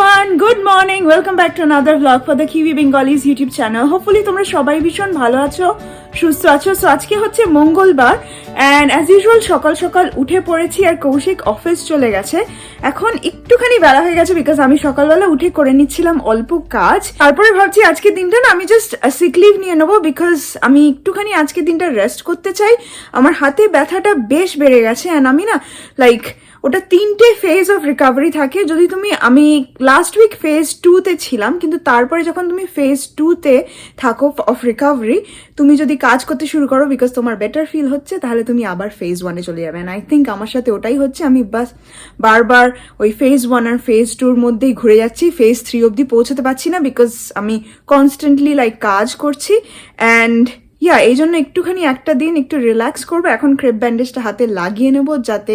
Everyone good morning welcome back to another vlog for the Kiwi Bengalis YouTube channel hopefully তোমরা সবাই ভীষণ ভালো আছো, সুস্থ আছো। সো আজকে হচ্ছে মঙ্গলবার অ্যান্ড অ্যাজ ইউজুয়াল সকাল সকাল উঠে পড়েছি আর কৌশিক অফিস চলে গেছে। এখন একটুখানি বেলা হয়ে গেছে বিকজ আমি সকালবেলা উঠে করে নিচ্ছিলাম অল্প কাজ। তারপরে ভাবছি আজকের দিনটা না, আমি জাস্ট সিক লিভ নিয়ে নেব বিকজ আমি একটুখানি আজকের দিনটা রেস্ট করতে চাই। আমার হাতে ব্যথাটা বেশ বেড়ে গেছে অ্যান্ড আমি না লাইক ওটা তিনটে ফেজ অফ রিকভারি থাকে। যদি তুমি, আমি লাস্ট উইক ফেজ টুতে ছিলাম, কিন্তু তারপরে যখন তুমি ফেজ টুতে থাকো অফ রিকভারি তুমি যদি কাজ করতে শুরু করো বিকজ তোমার বেটার ফিল হচ্ছে, তাহলে তুমি আবার ফেজ ওয়ানে চলে যাবে। আই থিঙ্ক আমার সাথে ওটাই হচ্ছে। আমি বাস বারবার ওই ফেজ ওয়ান আর ফেজ টুর মধ্যেই ঘুরে যাচ্ছি। ফেজ থ্রি অবধি পৌঁছতে পারছি না বিকজ আমি কনস্ট্যান্টলি লাইক কাজ করছি। অ্যান্ড ইয়া এই জন্য একটুখানি একটা দিন একটু রিল্যাক্স করব। এখন ক্রেপ ব্যান্ডেজটা হাতে লাগিয়ে নেব যাতে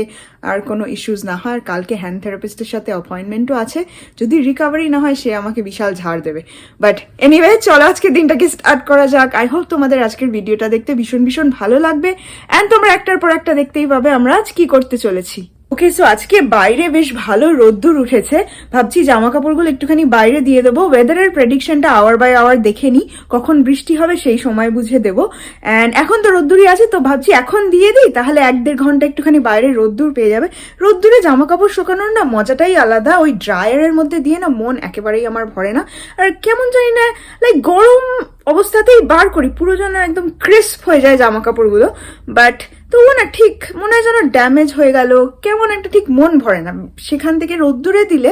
আর কোনো ইস্যুস না হয়। আর কালকে হ্যান্ড থেরাপিস্টের সাথে অ্যাপয়েন্টমেন্টও আছে। যদি রিকভারি না হয়, সে আমাকে বিশাল ঝাড় দেবে। বাট এনিওয়ে চলো আজকে দিনটাকে স্টার্ট করা যাক। আই হোপ তোমাদের আজকের ভিডিওটা দেখতে ভীষণ ভীষণ ভালো লাগবে। অ্যান্ড তোমরা একটার পর একটা দেখতেই পাবে আমরা আজ কি করতে চলেছি। ওকে সো আজকে বাইরে বেশ ভালো রোদ্দুর উঠেছে। ভাবছি জামা কাপড়গুলো একটুখানি বাইরে দিয়ে দেবো। ওয়েদারের প্রেডিকশনটা আওয়ার বাই আওয়ার দেখে নিই কখন বৃষ্টি হবে সেই সময় বুঝে দেবো। অ্যান্ড এখন তো রোদ্দুরই আছে, তো ভাবছি এখন দিয়ে দিই, তাহলে এক দেড় ঘণ্টা একটুখানি বাইরে রোদ্দুর পেয়ে যাবে। রোদ্দুরে জামা কাপড় শুকানোর না মজাটাই আলাদা। ওই ড্রায়ারের মধ্যে দিয়ে না মন একেবারেই আমার ভরে না। আর কেমন জানি না লাইক গরম অবস্থাতেই বার করি, পুরো যেন একদম ক্রিস্প হয়ে যায় জামা কাপড়গুলো বাট তবুও না ঠিক, মনে হয় যেন ড্যামেজ হয়ে গেল, কেমন একটা ঠিক মন ভরে না। সেখান থেকে রোদ্দুরে দিলে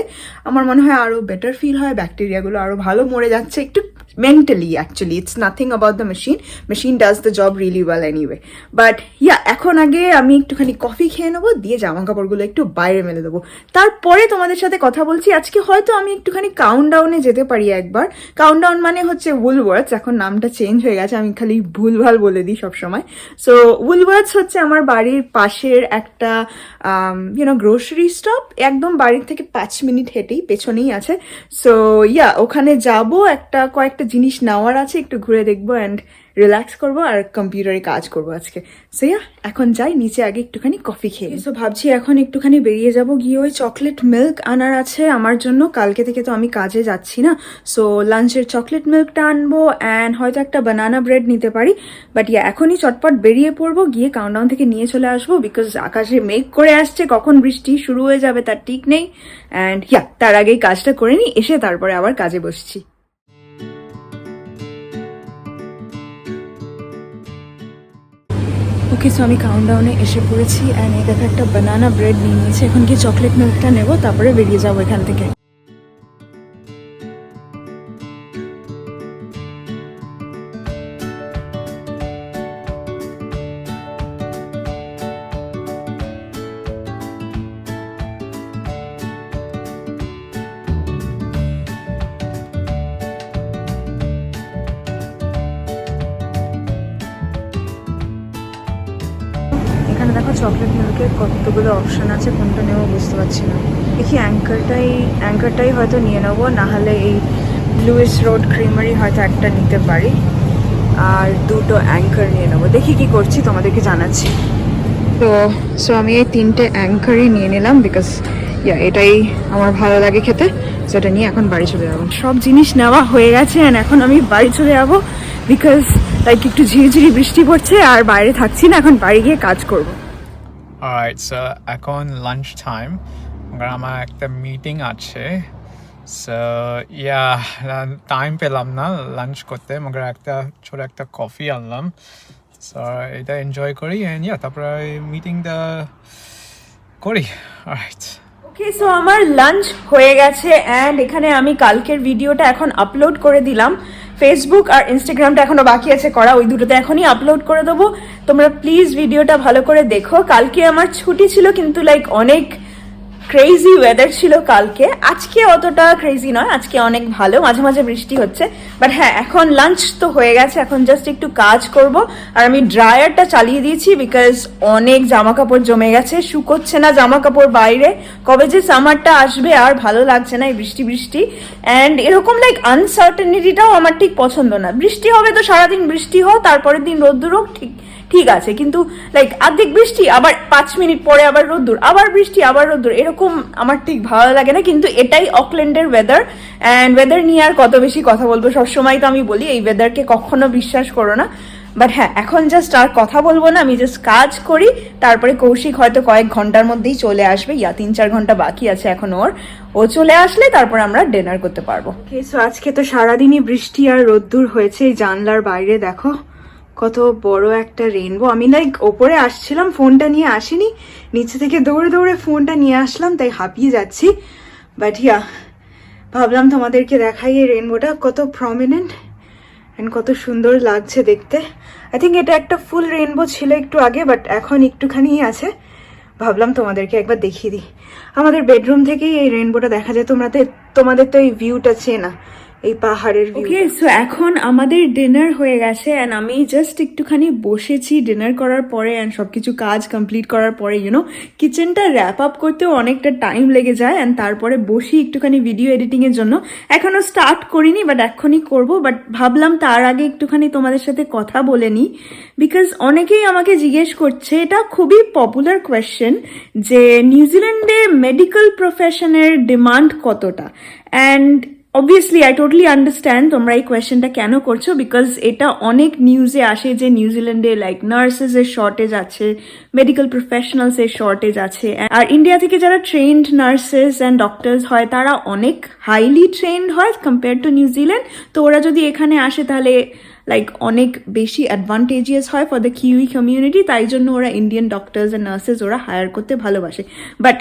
আমার মনে হয় আরও বেটার ফিল হয় ব্যাকটেরিয়াগুলো আরও ভালো মরে যাচ্ছে, একটু mentally actually it's nothing about the machine machine does the job really well anyway but yeah এখন আগে আমি একটুখানি কফি খেয়ে নেব, দিয়ে জামা কাপড়গুলো একটু বাইরে মেলে দেবো। তারপরে তোমাদের সাথে কথা বলছি। আজকে হয়তো আমি একটুখানি কাউন্ট ডাউনে যেতে পারি একবার। কাউন্ট ডাউন মানে হচ্ছে উলওয়ার্ডস এখন নামটা চেঞ্জ হয়ে গেছে। আমি খালি ভুলভাল বলে দিই সবসময়। সো উলওয়ার্ডস হচ্ছে আমার বাড়ির পাশের একটা ইউনো গ্রোসারি স্টপ একদম বাড়ির থেকে পাঁচ মিনিট হেঁটেই পেছনেই আছে। সো ইয়া ওখানে যাব একটা কয়েকটা জিনিস নেওয়ার আছে, একটু ঘুরে দেখব অ্যান্ড রিল্যাক্স করব আর কম্পিউটারে কাজ করব আজকে। সো ইয়া এখন যাই, নিচে আগে একটুখানি কফি খেয়ে সো ভাবছি এখন একটুখানি বেরিয়ে যাব, গিয়ে ওই চকলেট মিল্ক আনার আছে আমার জন্য। কালকে থেকে তো আমি কাজে যাচ্ছি না। সো লাঞ্চের চকলেট মিল্কটা আনব অ্যান্ড হয়তো একটা বানানা ব্রেড নিতে পারি। বাট ইয়া এখনই চটপট বেরিয়ে পড়ব, গিয়ে কাউন্টাউন থেকে নিয়ে চলে আসব বিকজ আকাশে মেঘ করে আসছে, কখন বৃষ্টি শুরু হয়ে যাবে তার ঠিক নেই। অ্যান্ড ইয়া তার আগেই কাজটা করে নিই এসে তারপরে আবার কাজে বসছি। ওকে সো আমি কাউন্টডাউনে এসে পড়েছি অ্যান্ড এই দেখো একটা বানানা ব্রেড নিয়ে নিয়েছি। এখন কি চকলেট মিল্কটা নেব, তারপরে বেরিয়ে যাব এখান থেকে। দেখো চকলেট মিল্কের কতগুলো অপশান আছে, কোনটা নেব বুঝতে পারছি না। দেখি অ্যাঙ্কারটাই অ্যাঙ্কারটাই হয়তো নিয়ে নেব, নাহলে এই লুইস রোড ক্রিমারি হয়তো একটা নিতে পারি। আর দুটো অ্যাঙ্কার নিয়ে নেব। দেখি কি করছি, তোমাদেরকে জানাচ্ছি। তো সো আমি এই তিনটে অ্যাঙ্কারই নিয়ে নিলাম বিকজ ইয়া এটাই আমার ভালো লাগে খেতে। সেটা নিয়ে এখন বাড়ি চলে যাব। সব জিনিস নেওয়া হয়ে গেছে অ্যান্ড এখন আমি বাড়ি চলে যাব বিকজ লাইক একটু ঝিরিঝিরি বৃষ্টি পড়ছে, আর বাইরে থাকছি না, এখন বাড়ি গিয়ে কাজ করব। Alright, so এখন লাঞ্চ টাইম আমার একটা মিটিং আছে। সো ইয়া টাইম পেলাম না লাঞ্চ করতে। মগর একটা ছোট একটা কফি আনলাম। সো এটা এনজয় করি অ্যান্ড ইয়া তারপরে মিটিংটা করি। রাইট ওকে সো আমার লাঞ্চ হয়ে গেছে অ্যান্ড এখানে আমি কালকের ভিডিওটা এখন আপলোড করে দিলাম। ফেসবুক আর ইনস্টাগ্রামটা এখনও বাকি আছে করা ওই দুটোতে এখনই আপলোড করে দেবো। তোমরা প্লিজ ভিডিওটা ভালো করে দেখো। কালকে আমার ছুটি ছিল কিন্তু লাইক অনেক ক্রেজি ওয়েদার ছিল কালকে। আজকে অতটা ক্রেজি নয়, আজকে অনেক ভালো। মাঝে মাঝে বৃষ্টি হচ্ছে। বাট হ্যাঁ এখন লাঞ্চ তো হয়ে গেছে। এখন জাস্ট একটু কাজ করব। আর আমি ড্রায়ারটা চালিয়ে দিয়েছি বিকজ অনেক জামা কাপড় জমে গেছে। শুকোচ্ছে না জামা কাপড় বাইরে। কবে যে সামারটা আসবে আর ভালো লাগছে না এই বৃষ্টি বৃষ্টি। অ্যান্ড এরকম লাইক আনসার্টেনিটিটাও আমার ঠিক পছন্দ না। বৃষ্টি হবে তো সারাদিন বৃষ্টি হোক, তারপরের দিন রোদ্দুর হোক, ঠিক। ঠিক আছে, কিন্তু লাইক অর্ধেক বৃষ্টি, আবার পাঁচ মিনিট পরে আবার রোদ্দুর, আবার বৃষ্টি, আবার রোদ্দুর, এরকম আমার ঠিক ভালো লাগে না, কিন্তু এটাই অকল্যান্ডের ওয়েদার অ্যান্ড ওয়েদার নিয়ে আর কত বেশি কথা বলব, সবসময় তো আমি বলি, এই ওয়েদারকে কখনো বিশ্বাস করো না বাট হ্যাঁ এখন জাস্ট আর কথা বলব না, আমি জাস্ট কাজ করি, তারপরে কৌশিক হয়তো কয়েক ঘণ্টার মধ্যেই চলে আসবে, ইয়া, তিন চার ঘণ্টা বাকি আছে এখন ওর, ও চলে আসলে তারপর আমরা ডিনার করতে পারব। আজকে তো সারাদিনই বৃষ্টি আর রোদ্দুর হয়েছে, এই জানলার বাইরে, দেখো। কত বড় একটা রেনবো আমি লাইক ওপরে আসছিলাম ফোনটা নিয়ে আসিনি। নিচে থেকে দৌড়ে দৌড়ে ফোনটা নিয়ে আসলাম, তাই হাঁপিয়ে যাচ্ছি। বাট ইয়া ভাবলাম তোমাদেরকে দেখাই এই রেনবোটা কত প্রমিনেন্ট অ্যান্ড কত সুন্দর লাগছে দেখতে। আই থিঙ্ক এটা একটা ফুল রেনবো ছিল একটু আগে বাট এখন একটুখানি আছে। ভাবলাম তোমাদেরকে একবার দেখিয়ে দিই। আমাদের বেডরুম থেকেই এই রেনবোটা দেখা যায়, তোমরা তোমাদের তো এই ভিউটা চেনা। এই পাহাড়ের ওকে সো এখন আমাদের ডিনার হয়ে গেছে অ্যান্ড আমি জাস্ট একটুখানি বসেছি ডিনার করার পরে অ্যান্ড সব কিছু কাজ কমপ্লিট করার পরে ইউনো কিচেনটা র্যাপ আপ করতেও অনেকটা টাইম লেগে যায় অ্যান্ড তারপরে বসি একটুখানি ভিডিও এডিটিংয়ের জন্য। এখনও স্টার্ট করিনি বাট এখনই করব বাট ভাবলাম তার আগে একটুখানি তোমাদের সাথে কথা বলে নিই। বিকজ অনেকেই আমাকে জিজ্ঞেস করছে এটা খুবই পপুলার কোয়েশ্চেন যে নিউজিল্যান্ডে মেডিকেল প্রফেশনের ডিমান্ড কতটা? And obviously I totally understand তোমরা এই কোয়েশ্চেনটা কেন করছ বিকজ এটা অনেক নিউজে আসে যে নিউজিল্যান্ডে লাইক নার্সেস এর শর্টেজ আছে মেডিকেল প্রফেশনালস এর শর্টেজ আছে আর ইন্ডিয়া থেকে যারা ট্রেন্ড নার্সেস অ্যান্ড ডক্টর্স হয়, তারা অনেক হাইলি ট্রেন্ড হয় কম্পেয়ার টু নিউজিল্যান্ড তো ওরা যদি এখানে আসে তাহলে লাইক অনেক বেশি অ্যাডভান্টেজিয়াস হয় ফর দ্য কিউই কমিউনিটি তাই জন্য ওরা ইন্ডিয়ান ডক্টরস অ্যান্ড নার্সেস ওরা হায়ার করতে ভালোবাসে। বাট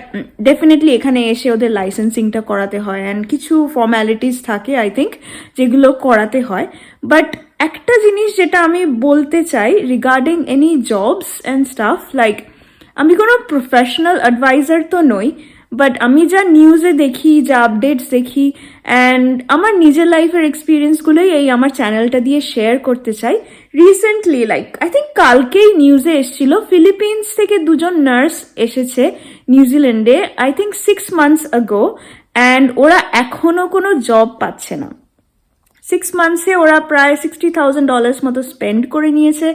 ডেফিনেটলি এখানে এসে ওদের লাইসেন্সিংটা করাতে হয় অ্যান্ড কিছু ফর্ম্যালিটিস থাকে আই থিঙ্ক যেগুলো করাতে হয়। বাট একটা জিনিস যেটা আমি বলতে চাই regarding any jobs and stuff like আমি কোনো প্রফেশনাল অ্যাডভাইজার তো নই বাট আমি যা নিউজে দেখি, যা আপডেটস দেখি অ্যান্ড আমার নিজের লাইফের এক্সপিরিয়েন্সগুলোই এই আমার চ্যানেলটা দিয়ে শেয়ার করতে চাই। রিসেন্টলি লাইক আই থিঙ্ক কালকেই নিউজে এসেছিল ফিলিপিন্স থেকে দুজন নার্স এসেছে নিউজিল্যান্ডে I think six months ago and ওরা এখনও কোনো জব পাচ্ছে না। সিক্স মান্থসে ওরা প্রায় সিক্সটি থাউজেন্ড ডলার্স মতো স্পেন্ড করে নিয়েছে।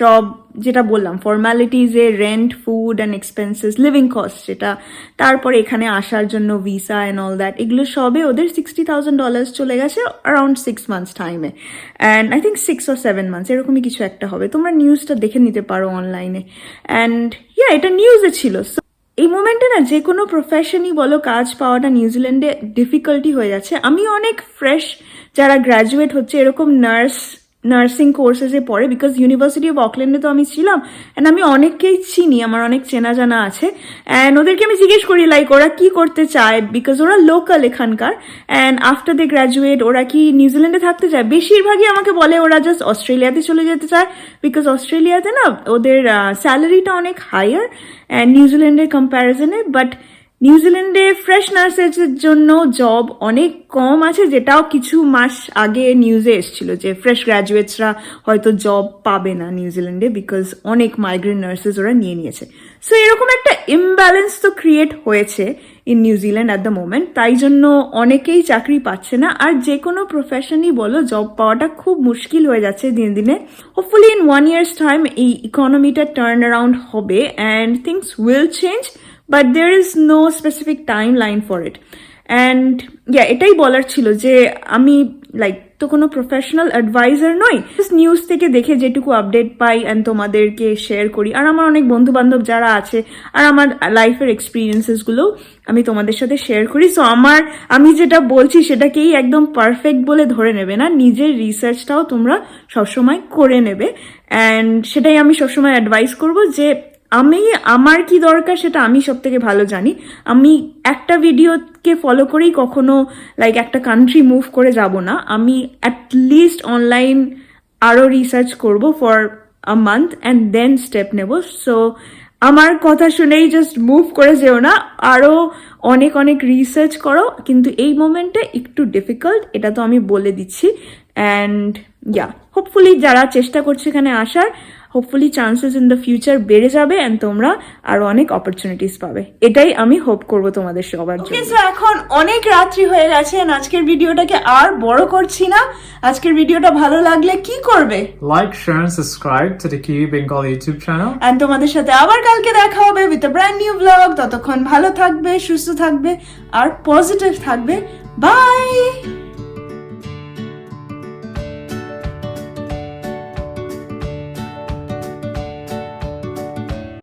সব যেটা বললাম ফর্মালিটিজে rent food and expenses living cost যেটা। তারপরে এখানে আসার জন্য ভিসা অ্যান্ড অল দ্যাট এগুলো সবে ওদের সিক্সটি থাউজেন্ড ডলার্স চলে গেছে অ্যারাউন্ড সিক্স মান্থস টাইমে and I think six or seven months এরকমই কিছু একটা হবে। তোমরা নিউজটা দেখে নিতে পারো অনলাইনে অ্যান্ড ইয়া এটা নিউজে ছিল। So, এই মোমেন্টে না যে কোনো প্রফেশনই বলো কাজ পাওয়াটা নিউজিল্যান্ডে ডিফিকাল্টি হয়ে যাচ্ছে। আমি অনেক ফ্রেশ যারা গ্র্যাজুয়েট হচ্ছে, এরকম নার্স নার্সিং কোর্সেসে পড়ে বিকজ ইউনিভার্সিটি অফ অকল্যান্ডে তো আমি ছিলাম অ্যান্ড আমি অনেককেই চিনি, আমার অনেক চেনা জানা আছে অ্যান্ড ওদেরকে আমি জিজ্ঞেস করি লাইক ওরা কি করতে চায় বিকজ ওরা লোকাল এখানকার অ্যান্ড আফটার দে গ্র্যাজুয়েট ওরা কি নিউজিল্যান্ডে থাকতে চায়? বেশিরভাগই আমাকে বলে, ওরা জাস্ট অস্ট্রেলিয়াতে চলে যেতে চায় বিকজ অস্ট্রেলিয়াতে না, ওদের স্যালারিটা অনেক হায়ার অ্যান্ড নিউজিল্যান্ডের কম্প্যারিজনে বাট নিউজিল্যান্ডে ফ্রেশ নার্সেসের জন্য জব অনেক কম আছে, যেটাও কিছু মাস আগে নিউজে এসেছিল যে ফ্রেশ গ্র্যাজুয়েটসরা হয়তো জব পাবে না নিউজিল্যান্ডে বিকজ অনেক মাইগ্রেন্ট নার্সেস ওরা নিয়ে নিয়েছে। সো এরকম একটা ইমব্যালেন্স তো ক্রিয়েট হয়েছে in New Zealand at the moment তাই জন্য অনেকেই চাকরি পাচ্ছে না। আর যে কোনো প্রফেশনই বলো জব পাওয়াটা খুব মুশকিল হয়ে যাচ্ছে দিনে দিনে। Hopefully in one years time এই ইকোনমিটা টার্ন অ্যারাউন্ড হবে and things will change but there is no specific time line for it and yeah এটাই বলার ছিল যে আমি লাইক তো কোনো প্রফেশনাল অ্যাডভাইজার নই। নিউজ থেকে দেখে যেটুকু আপডেট পাই অ্যান্ড তোমাদেরকে শেয়ার করি। আর আমার অনেক বন্ধু বান্ধব যারা আছে, আর আমার লাইফের এক্সপিরিয়েন্সেসগুলো আমি তোমাদের সাথে শেয়ার করি। সো আমার, আমি যেটা বলছি সেটাকেই একদম পারফেক্ট বলে ধরে নেবে না। নিজের রিসার্চটাও তোমরা সবসময় করে নেবে। অ্যান্ড সেটাই আমি সবসময় অ্যাডভাইস করব যে আমি, আমার কি দরকার সেটা আমি সব থেকে ভালো জানি। আমি একটা ভিডিওকে ফলো করেই কখনো লাইক একটা কান্ট্রি মুভ করে যাব না। আমি অ্যাটলিস্ট অনলাইন আরও রিসার্চ করব for a month and then step নেব। সো আমার কথা শুনেই জাস্ট মুভ করে যেও না। আরও অনেক অনেক রিসার্চ করো। কিন্তু এই মোমেন্টে একটু ডিফিকাল্ট এটা তো আমি বলে দিচ্ছি। অ্যান্ড ইয়া হোপফুলি যারা চেষ্টা করছে এখানে আসার hopefully chances in the future বেড়ে যাবে অ্যান্ড তোমরা আরও অনেক অপরচুনিটিস পাবে। এটাই আমি হোপ করব তোমাদের সবার জন্য। এখন অনেক রাত্রি হয়ে গেছে আজকের ভিডিওটাকে আর বড় করছি না। আজকের ভিডিওটা ভালো লাগলে কি করবে? Like, share, and subscribe to the Kiwi Bengal YouTube channel. And তোমাদের সাথে আবার কালকে দেখা হবে with a brand new vlog ততক্ষণ ভালো থাকবে সুস্থ থাকবে আর পজিটিভ থাকবে। বাই